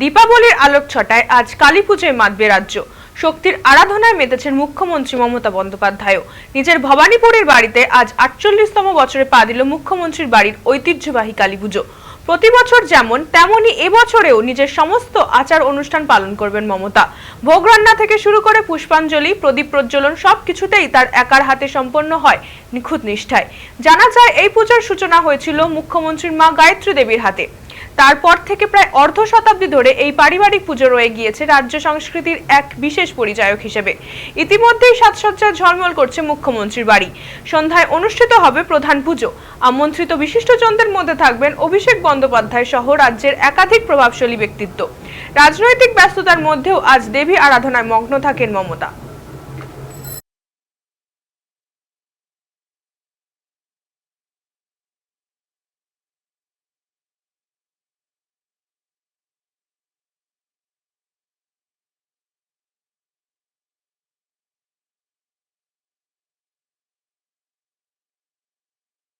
দীপাবলির আলোক ছটায় আজ কালী পুজোয় মাতবে রাজ্য। শক্তির আরাধনায় মেতেছেন মুখ্যমন্ত্রী মমতা বন্দ্যোপাধ্যায়ও। নিজের ভবানীপুরের বাড়িতে আজ আটচল্লিশতম বছরে পা দিল মুখ্যমন্ত্রীর বাড়ির ঐতিহ্যবাহী কালী পুজো প্রতি বছর যেমন তেমনই এবছরেও নিজের সমস্ত আচার অনুষ্ঠান পালন করবেন মমতা। ভোগ রান্না থেকে শুরু করে পুষ্পাঞ্জলি, প্রদীপ প্রজ্বলন সব কিছুতেই তার একার হাতে সম্পন্ন হয় নিখুঁত নিষ্ঠায়। জানা যায়, এই পূজার সূচনা হয়েছিল মুখ্যমন্ত্রীর মা গায়ত্রী দেবীর হাতে। তারপর থেকে প্রায় অর্ধ শতাব্দী ধরে এই পারিবারিক পুজো রয়ে গিয়েছে রাজ্য সংস্কৃতির এক বিশেষ পরিচায়ক হিসেবে। ইতিমধ্যেই সাজসজ্জায় ঝলমল করছে মুখ্যমন্ত্রীর বাড়ি। সন্ধ্যায় অনুষ্ঠিত হবে প্রধান পুজো। আমন্ত্রিত বিশিষ্টজনদের মধ্যে থাকবেন অভিষেক বন্দ্যোপাধ্যায় সহ রাজ্যের একাধিক প্রভাবশালী ব্যক্তিত্ব। রাজনৈতিক ব্যস্ততার মধ্যেও আজ দেবী আরাধনায় মগ্ন থাকেন মমতা।